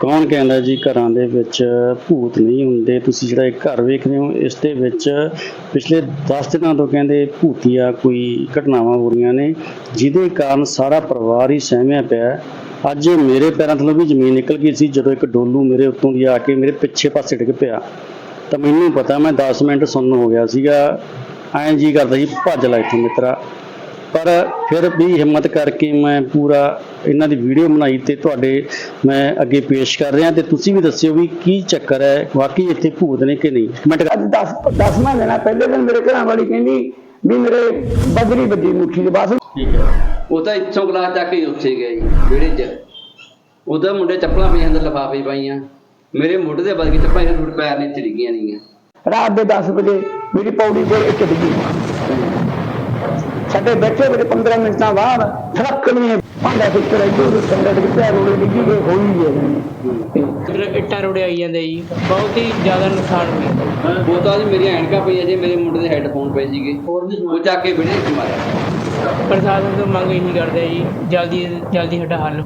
ਕੌਣ ਕਹਿੰਦਾ ਜੀ ਘਰਾਂ ਦੇ ਵਿੱਚ ਭੂਤ ਨਹੀਂ ਹੁੰਦੇ? ਤੁਸੀਂ ਜਿਹੜਾ ਇਹ ਘਰ ਵੇਖ ਰਹੇ ਹੋ, ਇਸ ਦੇ ਵਿੱਚ ਪਿਛਲੇ 10 ਦਿਨਾਂ ਤੋਂ ਕਹਿੰਦੇ ਭੂਤੀਆ ਕੋਈ ਘਟਨਾਵਾਂ ਹੋ ਰਹੀਆਂ ਨੇ, ਜਿਹਦੇ ਕਾਰਨ ਸਾਰਾ ਪਰਿਵਾਰ ਹੀ ਸਹਿਮਿਆ ਪਿਆ। ਅੱਜ ਮੇਰੇ ਪੈਰਾਂ ਥੱਲੋਂ ਵੀ ਜ਼ਮੀਨ ਨਿਕਲ ਗਈ ਸੀ, ਜਦੋਂ ਇੱਕ ਡੋਲੂ ਮੇਰੇ ਉੱਤੋਂ ਦੀ ਆ ਕੇ ਮੇਰੇ ਪਿੱਛੇ ਪਾਸੇ ਡਿੱਗ ਪਿਆ। ਤਾਂ ਮੈਨੂੰ ਪਤਾ, ਮੈਂ 10 ਮਿੰਟ ਸੁਣਨ ਹੋ ਗਿਆ ਸੀਗਾ। ਐਂ ਜੀ ਕਰਦਾ ਜੀ, ਭੱਜ ਲੈ ਇੱਥੋਂ ਮਿੱਤਰਾ। ਪਰ ਫਿਰ ਵੀ ਹਿੰਮਤ ਕਰਕੇ ਮੈਂ ਪੂਰਾ ਇਹਨਾਂ ਦੀ ਵੀਡੀਓ ਬਣਾਈ ਤੇ ਤੁਹਾਡੇ ਮੈਂ ਅੱਗੇ ਪੇਸ਼ ਕਰ ਰਿਹਾ ਤੇ ਤੁਸੀਂ ਵੀ ਦੱਸਿਓ ਵੀ ਕੀ ਚੱਕਰ ਹੈ ਵਾਕਈ ਇੱਥੇ ਭੂਤ ਨੇ ਕਿ ਨਹੀਂ? ਕਮੈਂਟ ਕਰ ਅੱਜ 10 10ਵਾਂ ਦਿਨ ਆ ਪਹਿਲੇ ਦਿਨ ਮੇਰੇ ਘਰਾਂ ਵਾਲੀ ਕਹਿੰਦੀ ਵੀ ਮੇਰੇ ਬਦਰੀ ਵੱਜੀ ਮੁੱਠੀ ਦੇ ਬਸ। ਠੀਕ ਹੈ। ਉਹ ਤਾਂ ਇੱਥੋਂ ਗਲਾਸ ਚੱਕ ਕੇ ਉੱਥੇ ਗਿਆ ਜੀ ਵਿਹੜੇ 'ਚ। ਉਹਦਾ ਮੁੰਡੇ ਚੱਪਲਾਂ ਪਈਆਂ ਅੰਦਰ ਲਿਫਾਫੇ ਪਾਈਆਂ। ਮੇਰੇ ਮੋਢੇ ਦੇ ਵੱਜ ਕੇ ਚੱਪਲਾਂ ਟੁੱਟ ਪੈਰ ਨੇ ਚੜੀਆਂ ਨਹੀਂ ਰਾਤ ਦੇ 10 ਵਜੇ ਮੇਰੀ ਪੌੜੀ ਕੋਲ ਇੱਕ ਡਿੱਗੀ। ਸਾਡੇ ਬੈਠੇ ਮੇਰੇ 15 ਮਿੰਟਾਂ ਬਾਅਦ ਨਹੀਂ ਭਾਂਡਾ ਫਿੱਕਰ ਇੱਧਰ ਸੰਗਤ ਦੇ ਪੈਰ ਉੜੇ ਡਿੱਗੀ ਗਏ ਹੋਈ ਹੈ। ਫਿਰ ਇੱਟਾਂ ਰੋੜੇ ਆਈ ਜਾਂਦੇ ਜੀ। ਬਹੁਤ ਹੀ ਜ਼ਿਆਦਾ ਨੁਕਸਾਨ ਹੋ ਗਿਆ ਉਹ ਤਾਂ ਜੀ ਮੇਰੀਆਂ ਐਨਕਾਂ ਪਈਆਂ ਜੀ ਮੇਰੇ ਮੁੰਡੇ ਦੇ ਹੈੱਡਫੋਨ ਪਏ ਸੀਗੇ। ਉਹ ਚੱਕ ਕੇ ਵਿਹੜੇ 'ਚ ਮਾਰਿਆ। ਪ੍ਰਸ਼ਾਸਨ ਤੋਂ ਮੰਗ ਇਹੀ ਕਰਦੇ ਆ ਜੀ ਜਲਦੀ ਜਲਦੀ ਸਾਡਾ ਹੱਲ।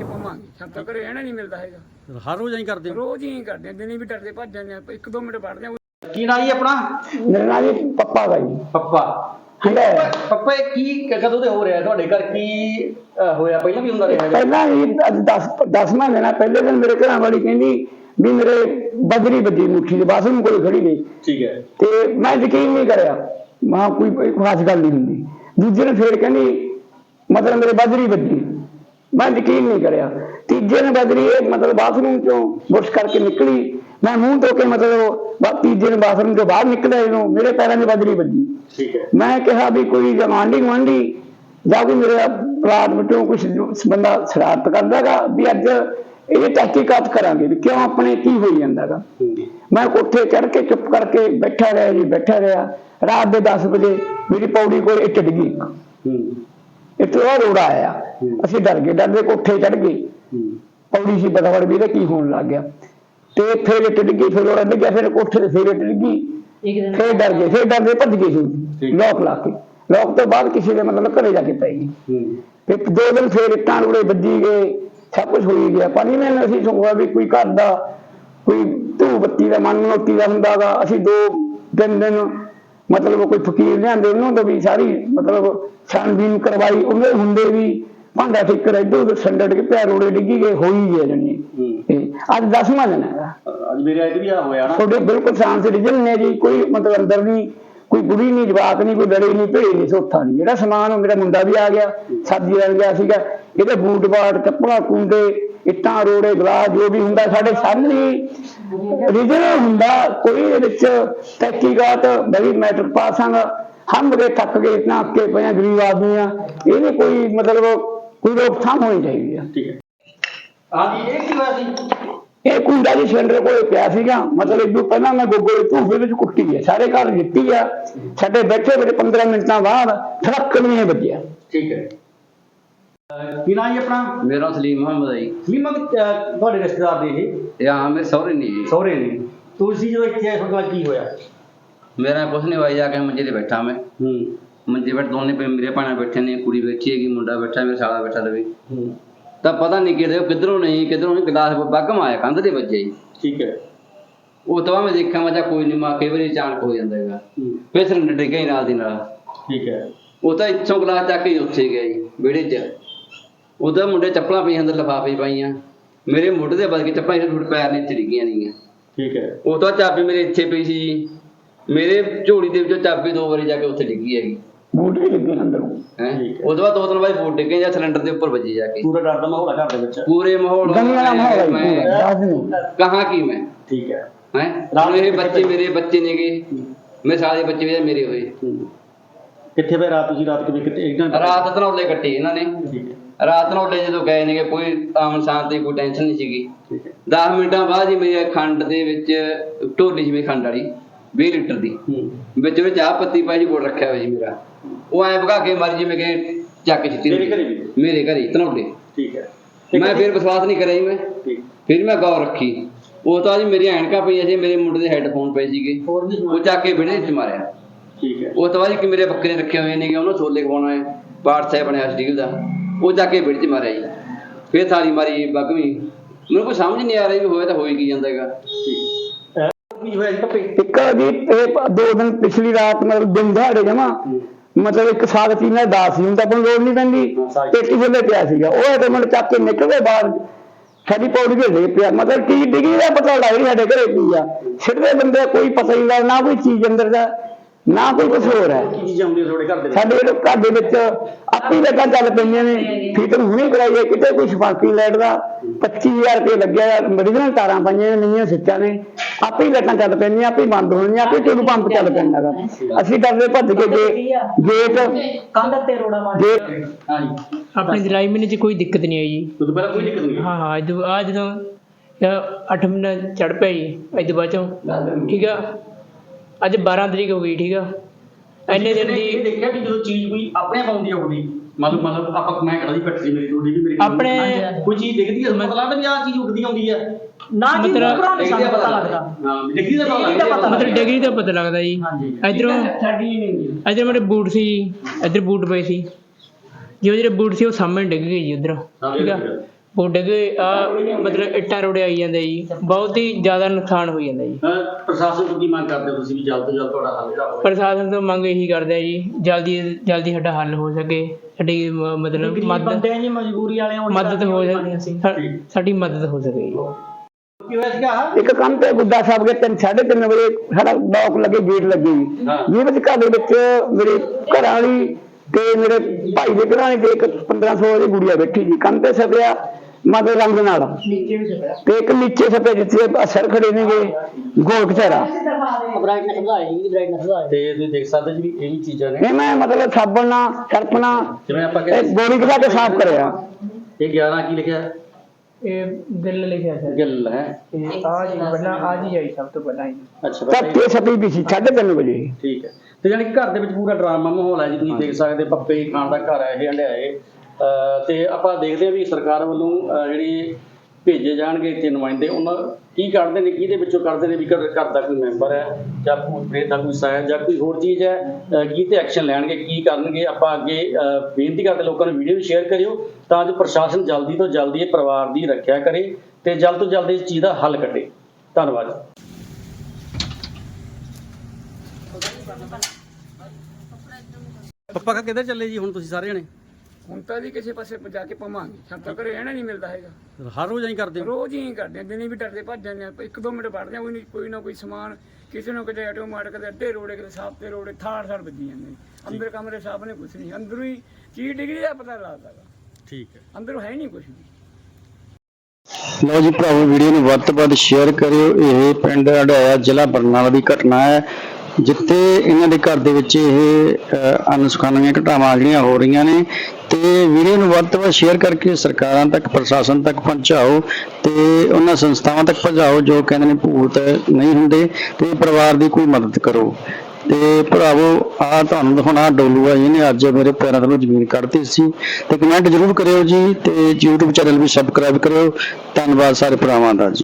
ਸਭ ਤੋਂ ਰਹਿਣਾ ਨਹੀਂ ਮਿਲਦਾ ਹੈਗਾ ਹਰ ਰੋਜ਼ ਐਂ ਕਰਦੇ ਰੋਜ਼ ਹੀ ਕਰਦੇ ਦਿਨੇ ਵੀ ਡਰਦੇ ਭੱਜ ਜਾਂਦੇ ਆ ਇੱਕ ਦੋ ਮਿੰਟ ਪੜਦੇ ਆ। ਕੀ ਨਾਂ ਜੀ ਆਪਣਾ? ਮੇਰਾ ਨਾਮ ਜੀ ਪੱਪਾ ਗਾ ਜੀ ਪੱਪਾ। ਹੈਗਾ ਪੱਪਾ ਇਹ ਕੀ ਕਦੋਂ ਦੇ ਹੋ ਰਿਹਾ ਤੁਹਾਡੇ ਘਰ? ਕੀ ਅਹ, ਹੋਇਆ? ਪਹਿਲਾਂ ਵੀ ਹੁੰਦਾ ਰਿਹਾ ਹੈਗਾ? ਪਹਿਲਾਂ ਹੀ ਅੱਜ 10 10ਵਾਂ ਦਿਨ ਆ ਪਹਿਲੇ ਦਿਨ ਮੇਰੇ ਘਰਾਂ ਵਾਲੀ ਕਹਿੰਦੀ ਵੀ ਮੇਰੇ ਬਦਰੀ ਵੱਜੀ ਮੁੱਠੀ ਦੇ ਬਾਥਰੂਮ ਕੋਲ ਖੜੀ ਗਈ ਠੀਕ ਹੈ। ਤੇ ਮੈਂ ਯਕੀਨ ਨਹੀਂ ਕਰਿਆ। ਮਾਂ ਕੋਈ ਕੋਈ ਖਾਸ ਗੱਲ ਨਹੀਂ ਹੁੰਦੀ। ਦੂਜੇ ਨੇ ਫੇਰ ਕਹਿੰਦੀ ਮਤਲਬ ਮੇਰੇ ਬਦਰੀ ਵੱਜੀ ਮੈਂ ਯਕੀਨ ਨਹੀਂ ਕਰਿਆ। ਤੀਜੇ ਨੇ ਬਦਰੀ ਇਹ ਮਤਲਬ ਬਾਥਰੂਮ ਚੋਂ ਬੁਰਸ਼ ਕਰਕੇ ਨਿਕਲੀ। ਮੈਂ ਮੂੰਹ ਧੋ ਕੇ ਮਤਲਬ ਤੀਜੇ ਨੇ ਬਾਥਰੂਮ ਤੋਂ ਬਾਹਰ ਨਿਕਲਿਆ ਜਦੋਂ ਮੇਰੇ ਪੈਰਾਂ 'ਚ ਬਦਰੀ ਵੱਜੀ। ਠੀਕ ਹੈ। ਮੈਂ ਕਿਹਾ ਵੀ ਕੋਈ ਗਵਾਂਢੀ ਗੁਆਂਢੀ ਜਾਂ ਕੋਈ ਮੇਰੇ ਪਲਾਟ ਵਿੱਚੋਂ ਕੁਝ ਬੰਦਾ ਸ਼ਰਾਰਤ ਕਰਦਾਗਾ ਵੀ ਅੱਜ ਇਹ ਤਹਿਕੀਕਾਤ ਕਰਾਂਗੇ ਵੀ ਕਿਉਂ ਆਪਣੇ ਕੀ ਹੋਈ ਜਾਂਦਾਗਾ। ਮੈਂ ਕੋਠੇ ਚੜ ਕੇ ਚੁੱਪ ਕਰਕੇ ਬੈਠਾ ਰਿਹਾ ਜੀ ਬੈਠਾ ਰਿਹਾ। ਰਾਤ ਦੇ 10 ਵਜੇ ਮੇਰੀ ਪੌੜੀ ਕੋਲ ਇੱਟ ਡਿੱਗੀ ਇੱਥੇ ਉਹ ਰੋੜਾ ਆਇਆ। ਅਸੀਂ ਡਰ ਗਏ ਡਰਦੇ ਕੋਠੇ ਚੜ ਗਏ। ਪੌੜੀ ਸੀ ਬਦਵੜ ਵੀ ਕੀ ਹੋਣ ਲੱਗ ਗਿਆ। ਤੇ ਫਿਰ ਇੱਟ ਡਿੱਗੀ ਫਿਰ ਰੋੜਾ ਡਿੱਗਿਆ ਫਿਰ ਕੋਠੇ ਤੇ ਫਿਰ ਇੱਕ ਦਿਨ ਫਿਰ ਡਰ ਗਏ ਫਿਰ ਡਰਦੇ ਭੱਜ ਗਏ ਸੀ। ਲੋਕ ਲਾ ਕੇ। ਲੋਕ ਤੋਂ ਬਾਅਦ ਕਿਸੇ ਦੇ ਮਤਲਬ ਘਰੇ ਜਾ ਕੇ ਪੈ ਗਈ ਤੇ ਦੋ ਦਿਨ ਫੇਰ ਇੱਟਾਂ ਰੋੜੇ ਵੱਜੀ ਗਏ ਸਭ ਕੁਝ ਹੋਈ ਗਿਆ। ਪਾਣੀ ਮੈਂ ਅਸੀਂ ਸੁਣਿਆ ਵੀ ਕੋਈ ਘਰ ਦਾ ਕੋਈ ਧੂ ਬੱਤੀ ਦਾ ਮਨ ਮੋਤੀ ਦਾ ਹੁੰਦਾਗਾ ਅਸੀਂ ਦੋ ਤਿੰਨ ਦਿਨ ਮਤਲਬ ਕੋਈ ਫਕੀਰ ਲਿਆਂਦੇ ਉਹਨਾਂ ਤੋਂ ਵੀ ਸਾਰੀ ਮਤਲਬ ਛਾਣਬੀਨ ਕਰਵਾਈ। ਉਹਦੇ ਹੁੰਦੇ ਵੀ ਭਾਂਡਾ ਠਿੱਕਰ ਇੱਧਰ ਉੱਧਰ ਸੰਡੜ ਕੇ ਪੈਰ ਰੋੜੇ ਡਿੱਗੀ ਗਏ ਹੋਈ ਗਏ ਜਣੀ ਅੱਜ 10ਵਾਂ ਦਿਨ ਹੈਗਾ ਅੱਜ ਮੇਰੇ ਆਇਤ ਵੀ ਆ ਹੋਇਆ ਨਾ। ਤੁਹਾਡੇ ਬਿਲਕੁਲ ਸ਼ਾਂਤ ਰਿਜਨ ਨੇ ਜੀ ਕੋਈ ਮਤਲਬ ਅੰਦਰ ਨਹੀਂ ਕੋਈ ਬੁੜੀ ਨਹੀਂ ਜਵਾਕ ਨਹੀਂ ਕੋਈ ਡਰੇ ਨਹੀਂ ਭੇੜੇ ਨਹੀਂ ਸੋਥਾ ਨਹੀਂ। ਜਿਹੜਾ ਸਮਾਨ ਮੇਰਾ ਮੁੰਡਾ ਵੀ ਆ ਗਿਆ ਸਬਜ਼ੀ ਲੈਣ ਗਿਆ ਸੀਗਾ। ਇਹਦੇ ਬੂਟ ਬਾਟ ਚੱਪਲਾਂ ਕੁੰਡੇ ਇੱਟਾਂ ਰੋੜੇ ਗਲਾਸ ਜੋ ਵੀ ਹੁੰਦਾ ਸਾਡੇ ਸਾਹਮਣੇ ਰਿਜਨ ਹੁੰਦਾ। ਕੋਈ ਇਹਦੇ ਵਿੱਚ ਤਹਿਕੀਕਾਤ ਬੜੀ ਮੈਟਰ ਪਾਸਾਂਗਾ ਹਮ ਬੜੇ ਥੱਕ ਗਏ ਇਤਨਾ ਅੱਕੇ ਪਏ ਗਰੀਬ ਆਦਮੀ ਆ। ਇਹਨੇ ਕੋਈ ਮਤਲਬ ਕੋਈ ਰੋਕਥਾਮ ਹੋਣੀ ਚਾਹੀਦੀ ਆ ਠੀਕ ਹੈ ਹਾਂਜੀ ਇਹ ਕੀ ਹੋਇਆ ਸੀ ਇਹ ਕੁੰਡਾ ਜੀ ਸਿਲੰਡਰ ਕੋਲੇ ਪਿਆ ਸੀਗਾ ਮਤਲਬ ਇਦੋਂ ਪਹਿਲਾਂ ਮੈਂ ਗੋਗੋ ਦੇ ਧੂਫੇ ਵਿੱਚ ਕੁੱਟੀ ਹੈ ਸਾਰੇ ਘਰ ਜਿੱਤੀ ਆ ਸਾਡੇ ਬੈਠੇ ਮੇਰੇ 15 ਮਿੰਟਾਂ ਬਾਅਦ ਠੜਕ ਨਹੀਂ ਵੱਜਿਆ ਠੀਕ ਹੈ ਅਹ, ਕੀ ਨਾਂ ਜੀ ਆਪਣਾ? ਮੇਰਾ ਨਾਮ ਸਲੀਮ ਮੁਹੰਮਦ ਹੈ ਜੀ। ਸਲੀਮਾ ਕਿ ਅਹ, ਤੁਹਾਡੇ ਰਿਸ਼ਤੇਦਾਰ ਦੇ ਇਹ? ਇਹ ਹਾਂ ਮੇਰੇ ਸਹੁਰੇ ਨਹੀਂ ਜੀ। ਸਹੁਰੇ ਨੇ। ਤੁਸੀਂ ਜਦੋਂ ਇੱਥੇ ਆਏ ਤੁਹਾਡੇ ਨਾਲ ਕੀ ਹੋਇਆ? ਮੇਰਾ ਕੁਛ ਨਹੀਂ ਵਾਈ ਜਾ ਕੇ ਮੰਜੇ ਤੇ ਬੈਠਾ ਮੈਂ। ਹੂੰ। ਮੰਜੇ ਬੈਠ ਦੋਨੇ ਪੇ ਮੇਰੇ ਭਾਣਾ ਬੈਠੇ ਨੇ ਕੁੜੀ ਬੈਠੀ ਹੈਗੀ ਮੁੰਡਾ ਬੈਠਾ ਮੇਰਾ ਸਾਲਾ ਬੈਠਾ ਲਵੇ ਹੂੰ ਤਾਂ ਪਤਾ ਨਹੀਂ ਕਿਹਦੇ ਕਿਧਰੋਂ ਨਹੀਂ ਕਿਧਰੋਂ ਨਹੀਂ ਗਲਾਸ ਬੱਗਮ ਆਇਆ ਕੰਧ ਦੇ ਵੱਜੇ ਠੀਕ ਹੈ। ਉਹ ਤਾਂ ਮੈਂ ਦੇਖਿਆ ਮੈਂ ਕੋਈ ਨਹੀਂ ਮਾ ਕਈ ਵਾਰੀ ਅਚਾਨਕ ਹੋ ਜਾਂਦਾ ਹੈਗਾ। ਫਿਰ ਸਿਲੰਡਰ ਡਿੱਗਿਆ ਹੀ ਨਾਲ ਦੀ ਨਾਲ। ਠੀਕ ਹੈ। ਉਹ ਤਾਂ ਇੱਥੋਂ ਗਲਾਸ ਚੱਕ ਕੇ ਉੱਥੇ ਗਿਆ ਜੀ ਵਿਹੜੇ 'ਚ। ਉਹਦਾ ਮੁੰਡੇ ਚੱਪਲਾਂ ਪਈਆਂ ਅੰਦਰ ਲਿਫਾਫੇ ਪਾਈਆਂ। ਮੇਰੇ ਮੋਢੇ ਦੇ ਵੱਜ ਕੇ ਚੱਪਲਾਂ ਇਹਦੇ ਟੁੱਟ ਪੈਰ ਨੇ ਚੜੀਆਂ ਨਹੀਂ ਠੀਕ ਹੈ। ਉਹ ਤਾਂ ਚਾਬੀ ਮੇਰੇ ਇੱਥੇ ਪਈ ਸੀ। ਮੇਰੇ ਝੋਲੀ ਦੇ ਵਿੱਚੋਂ ਚਾਬੀ ਦੋ ਵਾਰੀ ਜਾ ਕੇ ਉੱਥੇ ਡਿੱਗੀ ਹੈਗੀ। ਬੂਟ ਵੀ ਲੱਗੇ ਅੰਦਰੋਂ। ਹੈ? ਠੀਕ ਹੈ। ਉਹਦੇ ਬਾਅਦ ਦੋ ਤਿੰਨ ਵਾਰੀ ਬੂਟ ਡਿੱਗੇ ਜਾਂ ਸਿਲੰਡਰ ਦੇ ਉੱਪਰ ਵੱਜੀ ਜਾ ਕੇ। ਪੂਰਾ ਡਰ ਦਾ ਮਾਹੌਲ ਹੈ ਘਰ ਦੇ ਵਿੱਚ। ਪੂਰੇ ਮਾਹੌਲ ਗੰਗਾ ਵਾਲਾ ਮਾਹੌਲ ਹੈ ਜੀ ਮੈਂ ਪੂਰਾ ਦੱਸ ਦਿਓ। ਕਹਾਂ ਕੀ ਮੈਂ? ਠੀਕ ਹੈ। ਹੈ? ਰਾਤ ਇਹ ਨੂੰ ਬੱਚੇ ਮੇਰੇ ਬੱਚੇ ਨੇਗੇ। ਮੇਰੇ ਸਾਰੇ ਬੱਚੇ ਵੀ ਮੇਰੇ ਹੋਏ। ਕਿੱਥੇ ਬਈ ਰਾਤ ਤੁਸੀਂ? ਰਾਤ ਕਿਵੇਂ ਕਿਤੇ ਇੱਕ ਘੰਟਾ ਰਾਤ ਧਨੌਲੇ ਕੱਟੇ ਇਹਨਾਂ ਨੇ। ਠੀਕ ਹੈ। ਰਾਤ ਧਨੌਲੇ ਜਦੋਂ ਗਏ ਨੇਗੇ ਕੋਈ ਆਮ ਸ਼ਾਂਤੀ ਕੋਈ ਟੈਨਸ਼ਨ ਨਹੀਂ ਸੀਗੀ। ਠੀਕ ਹੈ। 10 ਮਿੰਟਾਂ ਬਾਅਦ ਹੀ ਮੇਰੇ ਖੰਡ ਦੇ ਵਿੱਚ ਢੋਲੀ ਜਿਵੇਂ ਖੰਡ ਵਾਲੀ 20 ਲੀਟਰ ਦੀ। ਵਿੱਚ ਵਿੱਚ ਚਾਹ ਪੱਤੀ ਪਾਈ ਜੀ ਗੁੜ ਰੱਖਿਆ ਹੋਇਆ ਜੀ ਮੇਰਾ। ਉਹ ਐ ਭਗਾ ਕੇ ਮਰ ਜਿਵੇਂ ਕਿ ਚੱਕ ਛਿੱਟੀ ਤੇਰੇ ਘਰੇ ਵੀ? ਮੇਰੇ ਘਰੇ ਧਨੌਲੇ ਠੀਕ ਹੈ। ਮੈਂ ਫਿਰ ਵਿਸ਼ਵਾਸ ਨਹੀਂ ਕਰਿਆ ਜੀ ਮੈਂ। ਠੀਕ। ਫਿਰ ਮੈਂ ਗੌਰ ਰੱਖੀ। ਉਹ ਤਾਂ ਜੀ ਮੇਰੀਆਂ ਐਨਕਾਂ ਪਈਆਂ ਸੀ ਮੇਰੇ ਮੁੰਡੇ ਦੇ ਹੈੱਡਫੋਨ ਪਏ ਸੀਗੇ। ਉਹ ਚੱਕ ਕੇ ਵਿਹੜੇ 'ਚ ਮਾਰਿਆ। ਠੀਕ ਹੈ। ਉਹ ਤੋਂ ਬਾਅਦ ਕਿ ਮੇਰੇ ਬੱਕਰੇ ਰੱਖੇ ਹੋਏ ਨੇਗੇ ਉਹਨਾਂ ਛੋਲੇ ਖਵਾਉਣਾ ਹੈ ਪਾਠ ਸਾਹਿਬ ਬਣਿਆ ਸਟੀਲ ਦਾ। ਉਹ ਜਾ ਕੇ ਵਿਹੜੇ 'ਚ ਮਾਰਿਆ ਜੀ। ਫਿਰ ਥਾਲੀ ਮਾਰੀ ਬਗਵੀਂ ਮੈਨੂੰ ਕੋਈ ਸਮਝ ਨਹੀਂ ਆ ਰਹੀ ਵੀ ਹੋਇਆ ਤਾਂ ਹੋਈ ਕੀ ਜਾਂਦਾ ਹੈਗਾ। ਕੀ ਹੋਇਆ ਜੀ ਕੱਪੇ ਇੱਕ ਜੀ ਦੋ ਦਿਨ ਪਿਛਲੀ ਰਾਤ ਮਤਲਬ ਦਿਨ ਦਿਹਾੜੇ ਜਮਾ। ਮਤਲਬ ਇੱਕ ਸਾਗ ਚੀਨਾ ਦਾਸ ਸੀ ਹੁੰਦਾ ਆਪਾਂ ਨੂੰ ਲੋੜ ਨਹੀਂ ਪੈਂਦੀ। ਪੇਟੀ ਥੱਲੇ ਪਿਆ ਸੀਗਾ ਉਹ ਇਹਦੇ ਮਨ ਚੱਕ ਕੇ ਨਿਕਲੇ ਬਾਹਰ। ਸਾਡੀ ਪੌੜੀ ਦੇ ਦੇ ਪਿਆ ਮਤਲਬ ਕੀ ਡਿਗਰੀ ਦਾ ਪਤਾ ਲੱਗ ਰਿਹਾ ਸਾਡੇ ਘਰੇ ਕੀ ਆ ਸਿੱਟਦੇ ਬੰਦੇ ਕੋਈ ਪਤਾ ਹੀ ਨਾ ਕੋਈ ਚੀਜ਼ ਅੰਦਰ ਦਾ। ਨਾ ਕੋਈ ਕੁਝ ਹੋਰ ਹੈ। ਕੀ ਚੀਜ਼ਾਂ ਹੁੰਦੀਆਂ ਤੁਹਾਡੇ ਘਰ ਦੇ ਵਿੱਚ? ਸਾਡੇ ਜਿਹੜੇ ਘਰ ਦੇ ਵਿੱਚ ਆਪੀ ਲੱਗਾ ਚੱਲ ਪਈਆਂ ਨੇ। ਫੀਟਰ ਹੁਣੇ ਕਰਾਈ ਹੈ ਕਿਤੇ ਕੋਈ ਸਪਾਰਕਿੰਗ ਲਾਈਟ ਦਾ 25000 ਰੁਪਏ ਲੱਗਿਆ ਮਰੀਜ਼ਾਂ ਤਾਰਾਂ ਪਾਈਆਂ ਨੇ ਨਵੀਆਂ ਸਿੱਟਾਂ ਨੇ। ਆਪੇ ਹੀ ਲਾਈਟਾਂ ਚੱਲ ਪੈਂਦੀਆਂ ਆਪੇ ਬੰਦ ਹੋਣੀਆਂ ਆਪੇ ਟੂਲ ਪੰਪ ਚੱਲ ਪੈਂਦਾ ਗਾ। ਅਸੀਂ ਡਰਦੇ ਭੱਜ ਕੇ ਗੇ ਗੇਟ ਕੰਧ ਤੇ ਰੋੜਾ ਮਾਰ ਹਾਂਜੀ। ਆਪਣੇ ਜੁਲਾਈ ਮਹੀਨੇ 'ਚ ਕੋਈ ਦਿੱਕਤ ਨਹੀਂ ਆਈ ਜੀ। ਉਦੋਂ ਪਹਿਲਾਂ ਕੋਈ ਦਿੱਕਤ ਨਹੀਂ ਹਾਂ ਹਾਂ ਅੱਜ ਆ ਜਦੋਂ 8 ਮਹੀਨਾ ਚੜ ਪਿਆ ਜੀ ਅੱਜ ਤੋਂ ਬਾਅਦ ਚੋਂ। ਠੀਕ ਆ? ਅੱਜ 12 ਤਰੀਕ ਹੋ ਗਈ ਠੀਕ ਆ? ਇੰਨੇ ਦਿਨ ਇਹ ਦੀ ਦੇਖਿਆ ਕਿ ਜਦੋਂ ਚੀਜ਼ ਕੋਈ ਆਪਣੇ ਪਾਉਂਦੀ ਆ ਉਹਦੀ ਮਤਲਬ ਮਤਲਬ ਆਪਾਂ ਮੈਂ ਕਹਦਾ ਦੀ ਫੈਕਟਰੀ ਮੇਰੀ ਤੁਹਾਡੀ ਵੀ ਮੇਰੀ ਆਪਣੇ- ਕੋਈ ਚੀਜ਼ ਦਿਖਦੀ ਹੈ ਪਤਾ ਲੱਗਦਾ ਵੀ ਆਹ ਚੀਜ਼ ਉੱਡਦੀ ਆਉਂਦੀ ਹੈ ਨਾ ਜੀ ਮਤਲਬ- ਸਾਨੂੰ ਪਤਾ ਲੱਗਦਾ। ਹਾਂ ਦਿਖਦੀ ਤਾਂ ਪਤਾ ਮਤਲਬ ਡਿਗਰੀ ਦਾ ਪਤਾ ਲੱਗਦਾ। ਜੀ। ਇਧਰੋਂ ਸਾਡੀ ਨਹੀਂ ਇਧਰ ਮੇਰੇ ਬੂਟ ਸੀ ਇਧਰ ਬੂਟ ਪਏ ਸੀ। ਜੋ ਜਿਹੜੇ ਬੂਟ ਸੀ ਉਹ ਸਾਹਮਣੇ ਡਿੱਗ ਗਏ ਜੀ ਉਧਰ। ਠੀਕ ਆ? ਉਹ ਆ ਮਤਲਬ ਇੱਟਾਂ ਰੋੜੇ ਆਈ ਜਾਂਦੇ ਜੀ। ਬਹੁਤ ਹੀ ਜ਼ਿਆਦਾ ਨੁਕਸਾਨ ਹੋ ਜਾਂਦਾ ਜੀ। ਹਾਂ ਪ੍ਰਸ਼ਾਸਨ ਤੋਂ ਕੀ ਮੰਗ ਕਰਦੇ ਹੋ ਤੁਸੀਂ ਵੀ ਜਲਦ ਤੋਂ ਜਲਦ ਤੁਹਾਡਾ ਹੱਲ ਜਿਹੜਾ ਹੋਵੇ? ਪ੍ਰਸ਼ਾਸਨ ਤੋਂ ਮੰਗ ਇਹੀ ਕਰਦੇ ਆ ਜੀ ਜਲਦੀ ਜਲਦੀ ਸਾਡਾ ਹੱਲ ਹੋ ਸਕੇ। ਸਾਡੀ ਮ- ਮਤਲਬ ਮਦਦ ਬੰਦੇ ਆ ਜੀ ਮਜਬੂਰੀ ਵਾਲੇ ਹੁਣ ਮਦਦ ਹੋ ਅਸੀਂ ਸਕੇ। ਸਾ- ਸਾਡੀ ਮਦਦ ਹੋ ਸਕੇ ਜੀ। ਕੀ ਹੋਇਆ ਸੀਗਾ ਇੱਕ ਕੰਮ ਤੇ ਗੁੱਡਾ ਸਾਹਿਬ ਕੇ ਤਿੰਨ ਸਾਢੇ ਤਿੰਨ ਵਜੇ ਸਾਡਾ ਲੋਕ ਲੱਗੇ ਗੇਟ ਲੱਗੇ ਜੀ। ਹਾਂ। ਜੀ ਵਿੱਚ ਘਰ ਦੇ ਵਿੱਚ ਮੇਰੇ ਘਰਾਂ ਵਾਲੀ ਤੇ ਮੇਰੇ ਭਾਈ ਦੇ ਘਰਾਂ ਵਾਲੀ ਤੇ ਇੱਕ 1500 ਦੀ ਗੁੜੀਆ ਬੈਠੀ ਜੀ। ਕੰਮ ਤੇ ਸਪਿਆ ਮਦਰ ਰੰਗ ਨਾਲ। ਤੇ ਇੱਕ ਨੀਚੇ ਸਪੇ ਜਿੱਥੇ ਸਰ ਖੜੇ ਨੇਗੇ ਗੋਲ ਕਚਹਿਰਾ। ਬ੍ਰਾਈਟਨੈਸ ਵਧਾਏ ਜੀ ਬ੍ਰਾਈਟਨੈਸ ਵਧਾਏ। ਤੇ ਤੁਸੀਂ ਦੇਖ ਸਕਦੇ ਜੀ ਵੀ ਇਹ ਵੀ ਚੀਜ਼ਾਂ ਨੇ। ਇਹ ਮੈਂ ਮਤਲਬ ਸਾਬਣ ਨਾਲ ਜਿਵੇਂ ਆਪਾਂ ਇਹ ਕਹਿੰਦੇ ਗੋਲੀ ਕਢਾ ਕੇ ਸਾਫ਼ ਕਰਿਆ। ਇਹ 11 ਕੀ ਲਿਖਿਆ? ਹੈ? ਇਹ ਦਿਲ ਲਿਖਿਆ ਸਰ ਗਿੱਲ ਹੈ। ਤੇ ਆ ਜੀ ਪਹਿਲਾਂ ਆ ਜੀ ਆਈ ਸਭ ਤੋਂ ਪਹਿਲਾਂ ਜੀ। ਅੱਛਾ ਤਾਂ ਬਸ ਤੇ ਸਪੀ ਵੀ ਸੀ ਸਾਢੇ ਤਿੰਨ ਵਜੇ ਠੀਕ ਹੈ। ਤੇ ਯਾਨੀ ਘਰ ਦੇ ਵਿੱਚ ਪੂਰਾ ਡਰਾਮਾ ਮਾਹੌਲ ਹੈ ਜੀ ਤੁਸੀਂ ਦੇਖ ਸਕਦੇ ਪੱਪੇ ਖਾਣ ਦਾ ਘਰ ਹੈ ਇਹ ਹੰਡਿਆਏ ਤੇ ਆਪਾਂ ਦੇਖਦੇ ਹਾਂ ਵੀ ਸਰਕਾਰ ਵੱਲੋਂ, ਅਹ ਜਿਹੜੀ ਭੇਜੇ ਜਾਣਗੇ ਇੱਥੇ ਨੁਮਾਇੰਦੇ, ਉਹਨਾਂ ਕੀ ਕਰਦੇ ਨੇ, ਕਿਹਦੇ ਵਿੱਚੋਂ ਕਰਦੇ ਨੇ, ਵੀ ਘਰ ਦਾ ਕੋਈ ਮੈਂਬਰ ਹੈ, ਜਾਂ ਭੂਤ ਪ੍ਰੇਤ ਦਾ ਕੋਈ ਸਾਇਆ ਜਾਂ ਕੋਈ ਹੋਰ ਚੀਜ਼ ਹੈ, ਅਹ ਕੀ ਤੇ ਐਕਸ਼ਨ ਲੈਣਗੇ, ਕੀ ਕਰਨਗੇ, ਆਪਾਂ ਅੱਗੇ ਬੇਨਤੀ ਕਰਦੇ ਲੋਕਾਂ ਨੂੰ ਵੀਡੀਓ ਵੀ ਸ਼ੇਅਰ ਕਰਿਓ, ਤਾਂ ਜੋ ਪ੍ਰਸ਼ਾਸਨ ਜਲਦੀ ਤੋਂ ਜਲਦੀ ਇਹ ਪਰਿਵਾਰ ਦੀ ਰੱਖਿਆ ਕਰੇ ਤੇ ਜਲਦ ਤੋਂ ਜਲਦ ਇਸ ਚੀਜ਼ ਦਾ ਹੱਲ ਕੱਢੇ। ਧੰਨਵਾਦ। ਪੱਪਾ ਕਾ ਕਿੱਧਰ ਚੱਲੇ ਜੀ ਹੁਣ ਤੁਸੀਂ ਸਾਰੇ ਜਣੇ? ਹੁਣ ਤਾਂ ਜੀ ਕਿਸੇ ਪਾਸੇ ਜਾ ਕੇ ਪਵਾਂਗੇ। ਸਾਡਾ ਘਰੇ ਰਹਿਣਾ ਨਹੀਂ ਮਿਲਦਾ ਹੈਗਾ। ਹਰ ਰੋਜ਼ ਐਂ ਕਰਦੇ ਹੋ? ਰੋਜ਼ ਹੀ ਕਰਦੇ ਦਿਨੇ ਵੀ ਡਰਦੇ ਭੱਜ ਜਾਂਦੇ ਆ। ਇੱਕ ਦੋ ਮਿੰਟ ਵੜਦੇ ਆ ਕੋਈ ਨਹੀਂ ਕੋਈ ਨਾ ਕੋਈ ਸਮਾਨ ਕਿਸੇ ਨੂੰ ਕਿਤੇ ਆਟੋਮੈਟਿਕ ਕਦੇ ਅੱਧੇ ਰੋੜੇ ਕਿਤੇ ਸਾਫ਼ ਤੇ ਰੋੜੇ ਥਾੜ ਥਾੜ ਵੱਜੀ ਜਾਂਦੇ ਨੇ। ਅੰਦਰ ਕਮਰੇ ਸਾਫ਼ ਨੇ ਕੁਛ ਨਹੀਂ। ਅੰਦਰੋਂ ਹੀ ਚੀਜ਼ ਡਿਗਰੀ ਦਾ ਪਤਾ ਲੱਗਦਾ ਗਾ। ਠੀਕ ਹੈ। ਅੰਦਰੋਂ ਹੈ ਨਹੀਂ ਕੁਛ ਵੀ। ਲਓ ਜੀ ਭਰਾਵੋ ਵੀਡੀਓ ਨੂੰ ਵੱਧ ਤੋਂ ਵੱਧ ਸ਼ੇਅਰ ਕਰਿਓ। ਇਹ ਪਿੰਡ ਅੜਾਇਆ ਜ਼ਿਲ੍ਹਾ ਬਰਨਾਲਾ ਦੀ ਘਟਨਾ ਹੈ ਜਿੱਥੇ ਇਹਨਾਂ ਦੇ ਘਰ ਦੇ ਵਿੱਚ ਇਹ ਅਹ, ਅਨਸੁਖਾਨੀਆਂ ਘਟਨਾਵਾਂ ਜਿਹੜੀਆਂ ਹੋ ਰਹੀਆਂ ਨੇ ਤੇ ਵੀਡੀਓ ਨੂੰ ਵੱਧ ਤੋਂ ਵੱਧ ਸ਼ੇਅਰ ਕਰਕੇ ਸਰਕਾਰਾਂ ਤੱਕ, ਪ੍ਰਸ਼ਾਸਨ ਤੱਕ ਪਹੁੰਚਾਓ ਤੇ ਉਹਨਾਂ ਸੰਸਥਾਵਾਂ ਤੱਕ ਪਹੁੰਚਾਓ ਜੋ ਕਹਿੰਦੇ ਨੇ ਭੂਤ ਨਹੀਂ ਹੁੰਦੇ ਤੇ ਪਰਿਵਾਰ ਦੀ ਕੋਈ ਮਦਦ ਕਰੋ। ਤੇ ਭਰਾਵੋ ਆ ਤੁਹਾਨੂੰ ਦਿਖਾਉਣਾ ਡੋਲੂ ਆ, ਇਹਨੇ ਅੱਜ ਮੇਰੇ ਪੈਰਾਂ ਤੋਂ ਜ਼ਮੀਨ ਕੱਢਤੀ ਸੀ। ਤੇ ਕਮੈਂਟ ਜ਼ਰੂਰ ਕਰਿਓ ਜੀ ਤੇ YouTube ਚੈਨਲ ਵੀ ਸਬਸਕ੍ਰਾਈਬ ਕਰਿਓ। ਧੰਨਵਾਦ ਸਾਰੇ ਭਰਾਵਾਂ ਦਾ ਜੀ।